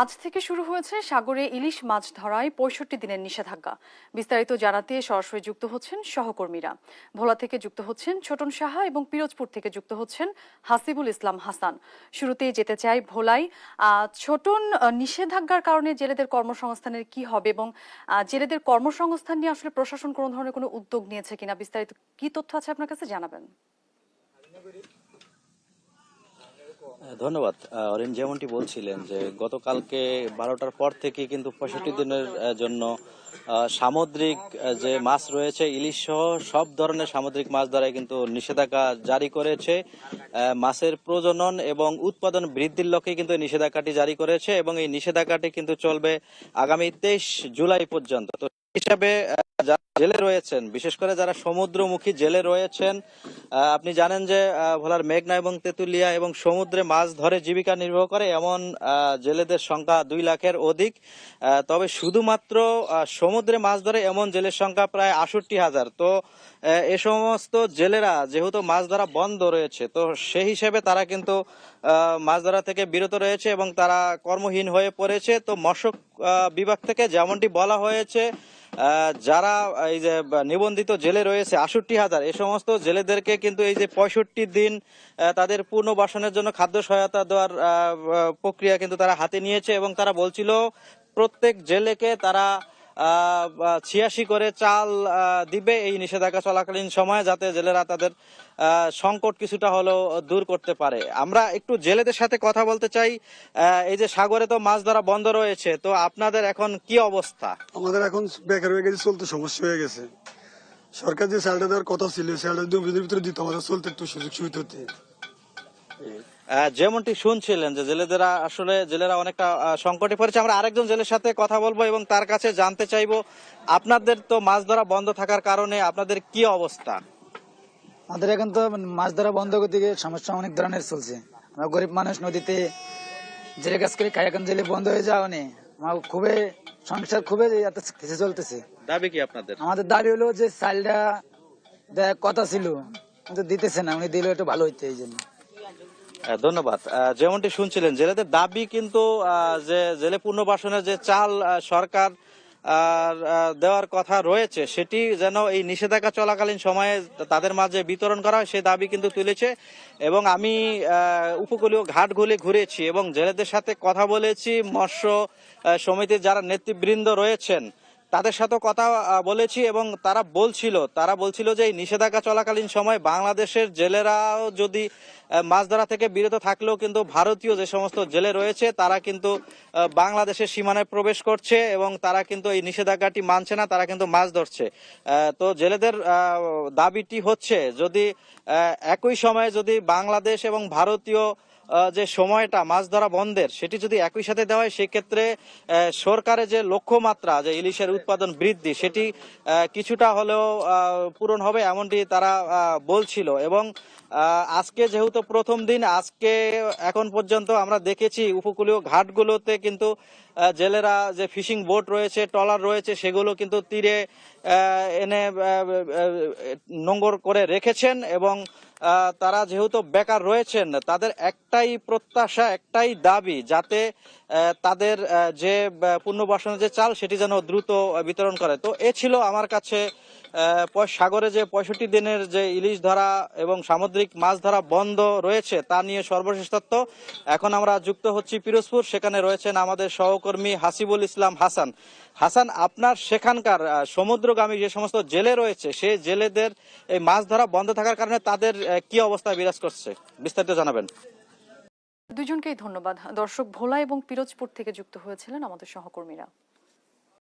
আজ থেকে শুরু হয়েছে সাগরে ইলিশ মাছ ধরায় পঁয়ষট্টি দিনের নিষেধাজ্ঞা। বিস্তারিত জানাতে সরাসরি যুক্ত হচ্ছেন সহকর্মীরা। ভোলা থেকে যুক্ত হচ্ছেন ছোটন সাহা এবং পিরোজপুর থেকে যুক্ত হচ্ছেন হাসিবুল ইসলাম হাসান। শুরুতেই যেতে চাই ভোলাই ছোটন নিষেধাজ্ঞার কারণে জেলেদের কর্মসংস্থানের কি হবে এবং জেলেদের কর্মসংস্থান নিয়ে আসলে প্রশাসন কোনো ধরনের কোনো উদ্যোগ নিয়েছে কিনা বিস্তারিত কি তথ্য আছে আপনার কাছে জানাবেন। ধন্যবাদ। অরিন, যেমনটি বলছিলেন যে গতকালকে বারোটার পর থেকে কিন্তু পঁয়ষট্টি দিনের জন্য সামুদ্রিক যে মাছ রয়েছে, ইলিশ সহ সব ধরনের সামুদ্রিক মাছ দ্বারাই কিন্তু নিষেধাজ্ঞা জারি করেছে। মাছের প্রজনন এবং উৎপাদন বৃদ্ধির লক্ষ্যে কিন্তু নিষেধাজ্ঞাটি জারি করেছে এবং এই নিষেধাজ্ঞাটি কিন্তু চলবে আগামী তেইশ জুলাই পর্যন্ত। হিসাবে জেলে রয়েছেন বিশেষ করে যারা সমুদ্রমুখী জেলে রয়েছেন আপনি জানেন যে ভোলার মেঘনা এবং তেতুলিয়া এবং সমুদ্রে মাছ ধরে জীবিকা নির্বাহ করে এমন জেলেদের সংখ্যা দুই লাখের অধিক। তবে শুধুমাত্র সমুদ্রে মাছ ধরে এমন জেলের সংখ্যা প্রায় আষট্টি হাজার। তো এ সমস্ত জেলেরা যেহেতু মাছ ধরা বন্ধ রয়েছে তো সেই হিসেবে তারা কিন্তু মাছ ধরা থেকে বিরত রয়েছে এবং তারা কর্মহীন হয়ে পড়েছে। তো আহ, বিভাগ থেকে যেমনটি বলা হয়েছে যারা এই যে নিবন্ধিত জেলে রয়েছে, আষট্টি হাজার এই সমস্ত জেলেদেরকে কিন্তু এই যে পঁয়ষট্টি দিন তাদের পুনর্বাসনের জন্য খাদ্য সহায়তা দেওয়ার প্রক্রিয়া কিন্তু তারা হাতে নিয়েছে এবং তারা বলছিল, প্রত্যেক জেলেকে তারা ছিয়াশি করে চাল দিবে এই নিষেধাজ্ঞা চলাকালীন সময়ে যাতে জেলেরা তাদের সংকট কিছুটা হলেও দূর করতে পারে। আমরা একটু জেলেদের সাথে কথা বলতে চাই। এই যে সাগরে তো মাছ ধরা বন্ধ রয়েছে, তো আপনাদের এখন কি অবস্থা? আমাদের এখন বেকার হয়ে গেছে, চলতে সমস্যা হয়ে গেছে। সরকার যে স্যালারি দেওয়ার কথা ছিল স্যালারি দু দিনের ভিতরে দিত, আমাদের চলতে একটু সুযোগ সুবিধা হতে। যেমনটি শুনছিলেন যে জেলেদেরা আসলে জেলেরা অনেকটা সংকটে পড়েছে। আমরা আরেকজন জেলের সাথে কথা বলব এবং তার কাছে জানতে চাইব আপনাদের তো মাছ ধরা বন্ধ থাকার কারণে আপনাদের কি অবস্থা? আমাদের এখন তো মাছ ধরা বন্ধ করতে সমস্যা অনেক ধরনের চলছে। আমরা গরিব মানুষ নদীতে জেলে কাজ করে এখন জেলে বন্ধ হয়ে যাওয়া নেই। আমার খুবই সংসার খুবই কিছু চলতেছে। দাবি কি আপনাদের? আমাদের দাবি হলো যে চালটা কথা ছিল কিন্তু দিতেছে না। উনি দিলে একটু ভালো হইতে এই জন্য। ধন্যবাদ। যেমনটি শুনছিলেন, জেলেদের দাবি কিন্তু যে জেলে পুনর্বাসনের যে চাল সরকার দেওয়ার কথা রয়েছে, সেটি যেন এই নিষেধাজ্ঞা চলাকালীন সময়ে তাদের মাঝে বিতরণ করা হয়, সেই দাবি কিন্তু তুলেছে। এবং আমি উপকূলীয় ঘাটগুলি ঘুরেছি এবং জেলেদের সাথে কথা বলেছি, মৎস্য সমিতির যারা নেতৃবৃন্দ রয়েছেন তাদের সাথে কথা বলেছি এবং তারা বলছিল তারা বলছিল যে এই নিষেধাজ্ঞা চলাকালীন সময় বাংলাদেশের জেলেরাও যদি মাছ ধরা থেকে বিরত থাকলেও কিন্তু ভারতীয় যে সমস্ত জেলে রয়েছে, তারা কিন্তু বাংলাদেশের সীমানায় প্রবেশ করছে এবং তারা কিন্তু এই নিষেধাজ্ঞাটি মানছে না, তারা কিন্তু মাছ ধরছে। তো জেলেদের দাবিটি হচ্ছে যদি একই সময়ে যদি বাংলাদেশ এবং ভারতীয় যে সময়টা মাছ ধরা বন্ধের সেটি যদি একই সাথে দেওয়া হয় সেক্ষেত্রে সরকারের যে লক্ষ্যমাত্রা যে ইলিশের উৎপাদন বৃদ্ধি সেটি কিছুটা হলেও পূরণ হবে এমনটি তারা বলছিল। এবং আজকে যেহেতু প্রথম দিন আজকে এখন পর্যন্ত আমরা দেখেছি উপকূলীয় ঘাটগুলোতে কিন্তু জেলেরা যে ফিশিং বোট রয়েছে ট্রলার রয়েছে সেগুলো কিন্তু তীরে এনে নোঙ্গর করে রেখেছেন এবং তারা যেহেতু বেকার রয়েছেন, তাদের একটাই প্রত্যাশা, একটাই দাবি যাতে তাদের যে পুনর্বাসনের যে চাল সেটি যেন দ্রুত বিতরণ করে। তো এ ছিল আমার কাছে সাগরে যে পঁয়ষট্টি দিনের যে ইলিশ ধরা এবং সামুদ্রিক মাছ ধরা বন্ধ রয়েছে, তা নিয়ে সর্বশেষ তথ্য। এখন আমরা যুক্ত হচ্ছি পিরোজপুর, সেখানে রয়েছেন আমাদের সহকর্মী হাসিবুল ইসলাম হাসান। হাসান, আপনার সেখানকার সমুদ্রগামী যে সমস্ত জেলে রয়েছে সেই জেলেদের এই মাছ ধরা বন্ধ থাকার কারণে তাদের কি অবস্থা বিরাজ করছে? বিস্তারিত জানাবেন। দুজনকেই ধন্যবাদ। দর্শক ভোলা এবং পিরোজপুর থেকে যুক্ত হয়েছিলেন আমাদের সহকর্মীরা।